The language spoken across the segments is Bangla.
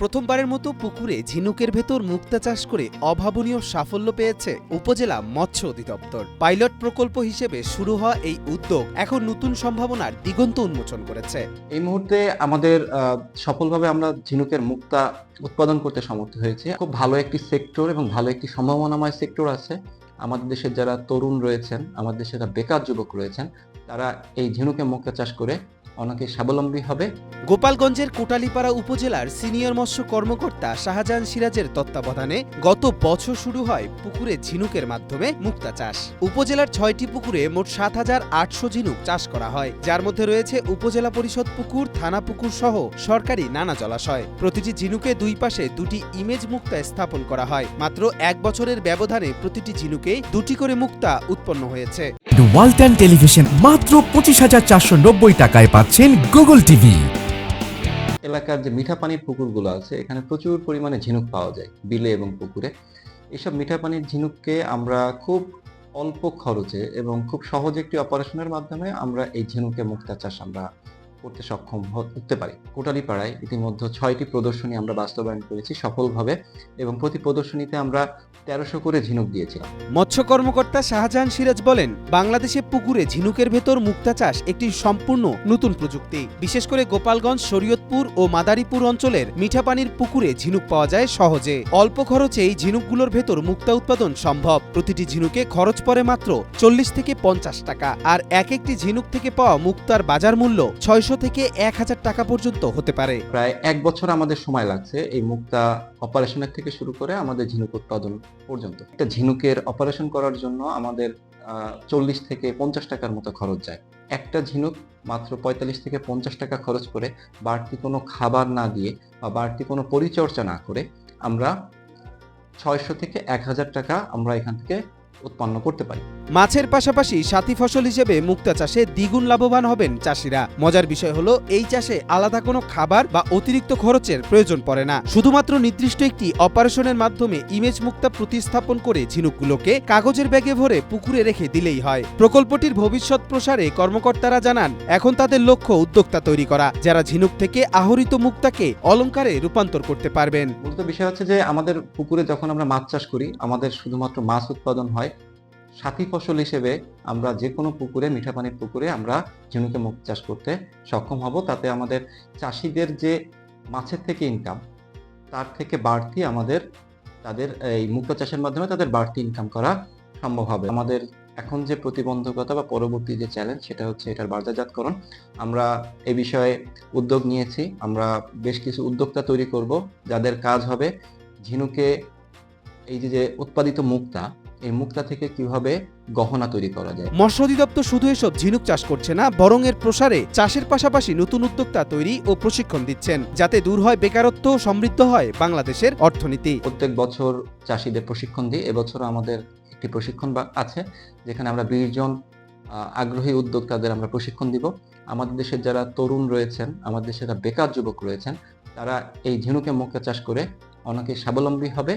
প্রথমবারের মতো পুকুরে ঝিনুকের ভেতর মুক্তা চাষ করে অভাবনীয় সাফল্য পেয়েছে উপজেলা মৎস্য অধিদপ্তর। পাইলট প্রকল্প হিসেবে শুরু হওয়া এই উদ্যোগ এখন নতুন সম্ভাবনার দিগন্ত উন্মোচন করেছে। এই মুহূর্তে আমাদের সফলভাবে আমরা ঝিনুকের মুক্তা উৎপাদন করতে সমর্থ হয়েছে। খুব ভালো একটি সেক্টর এবং ভালো একটি সম্ভাবনাময় সেক্টর আছে। আমাদের দেশের যারা তরুণ রয়েছেন, আমাদের দেশের যারা বেকার যুবক রয়েছেন তারা এই ঝিনুকে মুক্তা চাষ করে অনেকে স্বাবলম্বী হবে। গোপালগঞ্জের কোটালীপাড়া উপজেলার সিনিয়র মৎস্য কর্মকর্তা শাহজাহান সিরাজের তত্ত্বাবধানে গত বছর শুরু হয় পুকুরে ঝিনুকের মাধ্যমে মুক্তা চাষ। উপজেলার ছয়টি পুকুরে মোট সাত হাজার আটশো ঝিনুক চাষ করা হয়। যার মধ্যে রয়েছে উপজেলা পরিষদ পুকুর, থানা পুকুর সহ সরকারি নানা জলাশয়। প্রতিটি ঝিনুকে দুই পাশে দুটি ইমেজ মুক্তা স্থাপন করা হয়। মাত্র এক বছরের ব্যবধানে প্রতিটি ঝিনুকে দুটি করে মুক্তা উৎপন্ন হয়েছে। ওয়ালটন টেলিভিশন মাত্র পঁচিশ হাজার চারশো নব্বই টাকায় পাচ্ছেন গুগল টিভি। এলাকার যে মিঠা পানির পুকুরগুলো আছে, এখানে প্রচুর পরিমাণে ঝিনুক পাওয়া যায়, বিলে এবং পুকুরে। এসব মিঠা পানির ঝিনুককে আমরা খুব অল্প খরচে এবং খুব সহজ একটি অপারেশনের মাধ্যমে আমরা এই ঝিনুকে মুক্তা চাষ আমরা করতে সক্ষম হতে পারি। কোটালি পাড়ায় ইতিমধ্যে ছয়টি প্রদর্শনী আমরা বাস্তবায়ন করেছি সফলভাবে এবং প্রতি প্রদর্শনীতে আমরা তেরোশো করে ঝিনুক দিয়েছিলাম মৎস্য কর্মকর্তা শাহজাহান সিরাজ বলেন বাংলাদেশে পুকুরে ঝিনুকের ভেতর মুক্তা চাষ একটি সম্পূর্ণ নতুন প্রযুক্তি। বিশেষ করে গোপালগঞ্জ শরীয়তপুর ও মাদারীপুর অঞ্চলের মিঠা পানির পুকুরে ঝিনুক পাওয়া যায় সহজে। অল্প খরচে এই ঝিনুকগুলোর ভেতর মুক্তা উৎপাদন সম্ভব। প্রতিটি ঝিনুকে খরচ পড়ে মাত্র চল্লিশ থেকে পঞ্চাশ টাকা আর এক একটি ঝিনুক থেকে পাওয়া মুক্তার বাজার মূল্য ছয়শো থেকে এক হাজার টাকা পর্যন্ত হতে পারে। প্রায় এক বছর আমাদের সময় লাগছে এই মুক্তা অপারেশনের থেকে শুরু করে আমাদের ঝিনুক উৎপাদন পর্যন্ত। একটা ঝিনুকের অপারেশন করার জন্য আমাদের চল্লিশ থেকে পঞ্চাশ টাকার মতো খরচ যায়। একটা ঝিনুক মাত্র পঁয়তাল্লিশ থেকে পঞ্চাশ টাকা খরচ করে বাড়তি কোনো খাবার না দিয়ে বা বাড়তি কোনো পরিচর্যা না করে আমরা ছয়শো থেকে এক হাজার টাকা আমরা এখান থেকে উৎপন্ন করতে পারি। মাছের পাশাপাশি সাথী ফসল হিসেবে মুক্তা চাষে দ্বিগুণ লাভবান হবেন চাষিরা। মজার বিষয় হলো, এই চাষে আলাদা কোনো খাবার বা অতিরিক্ত খরচের প্রয়োজন পড়ে না। শুধুমাত্র নির্দিষ্ট একটি অপারেশনের মাধ্যমে ইমেজ মুক্তা প্রতিস্থাপন করে ঝিনুকগুলোকে কাগজের ব্যাগে ভরে পুকুরে রেখে দিলেই হয়। প্রকল্পটির ভবিষ্যৎ প্রসারে কর্মকর্তারা জানান, এখন তাদের লক্ষ্য উদ্যোক্তা তৈরি করা, যারা ঝিনুক থেকে আহরিত মুক্তাকে অলংকারে রূপান্তর করতে পারবেন। মূলত বিষয় হচ্ছে যে, আমাদের পুকুরে যখন আমরা মাছ চাষ করি, আমাদের শুধুমাত্র মাছ উৎপাদন হয় সাথী ফসল হিসেবে আমরা যে কোনো পুকুরে মিঠা পানির পুকুরে আমরা ঝিনুকে মুখ চাষ করতে সক্ষম হব। তাতে আমাদের চাষিদের যে মাছের থেকে ইনকাম তার থেকে বাড়তি আমাদের, তাদের এই মুক্ত চাষের মাধ্যমে তাদের বাড়তি ইনকাম করা সম্ভব হবে। আমাদের এখন যে প্রতিবন্ধকতা বা পরবর্তী যে চ্যালেঞ্জ সেটা হচ্ছে এটার বাজারজাতকরণ। আমরা এ বিষয়ে উদ্যোগ নিয়েছি। আমরা বেশ কিছু উদ্যোক্তা তৈরি করব। যাদের কাজ হবে ঝিনুকে, এই যে যে উৎপাদিত মুক্তা এই মুক্তা থেকে কীভাবে গহনা তৈরি করা যায়? মৎস্য অধিদপ্তর শুধু এসব ঝিনুক চাষ করছে না বরং এর প্রসারে চাষের পাশাপাশি নতুন উদ্যোক্তা তৈরি ও প্রশিক্ষণ দিচ্ছেন যাতে দূর হয় বেকারত্ব সমৃদ্ধ হয় বাংলাদেশের অর্থনীতি। প্রত্যেক বছর চাষিদের প্রশিক্ষণ দিই এবছর আমাদের একটি প্রশিক্ষণ আছে যেখানে আমরা বিশ জন আগ্রহী উদ্যোক্তাদের আমরা প্রশিক্ষণ দিব। আমাদের দেশের যারা তরুণ রয়েছেন আমাদের দেশের যারা বেকার যুবক রয়েছেন তারা এই ঝিনুকে মুক্তা চাষ করে অনেকে স্বাবলম্বী হবে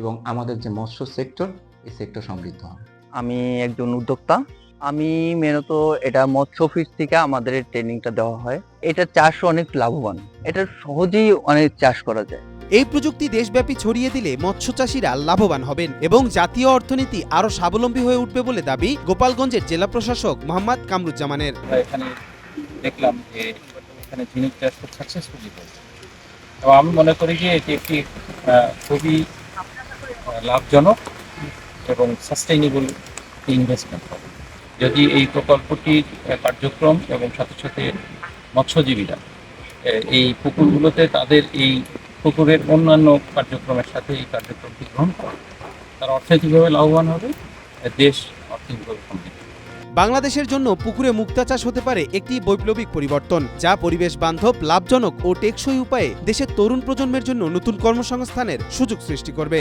এবং আমাদের যে মৎস্য সেক্টর এই সেক্টর সমৃদ্ধ হবে। আমি একজন উদ্যোক্তা। আমি মেনত এটা মৎস্য অফিস থেকে আমাদের ট্রেনিংটা দেওয়া হয়। এটা চাষ অনেক লাভবান। এটা সহজেই অনেক চাষ করা যায়। এই প্রযুক্তি দেশব্যাপী ছড়িয়ে দিলে মৎস্য চাষীরা লাভবান হবেন এবং জাতীয় অর্থনীতি আরও স্বাবলম্বী হয়ে উঠবে বলে দাবি গোপালগঞ্জের জেলা প্রশাসক মোহাম্মদ কামরুজ্জামানের। এখানে দেখলাম যে এখানে ঝিনুক চাষ খুব সাকসেসফুলি হয়েছে। এবং আমি মনে করি যে এটি একটি খুবই লাভজনক। এবং সাস্টেইনেবল ইনভেস্টমেন্ট হবে। যদি এই প্রকল্পটির কার্যক্রম এবং সাথে সাথে মৎস্যজীবীরা এই পুকুরগুলোতে তাদের এই পুকুরের অন্যান্য কার্যক্রমের সাথে এই কার্যক্রমটি গ্রহণ করে তারা অর্থনৈতিকভাবে লাভবান হবে দেশ অর্থনৈতিকভাবে সমৃদ্ধ বাংলাদেশের জন্য পুকুরে মুক্তা চাষ হতে পারে একটি বৈপ্লবিক পরিবর্তন, যা পরিবেশ বান্ধব, লাভজনক ও টেকসই উপায়ে দেশের তরুণ প্রজন্মের জন্য নতুন কর্মসংস্থানের সুযোগ সৃষ্টি করবে।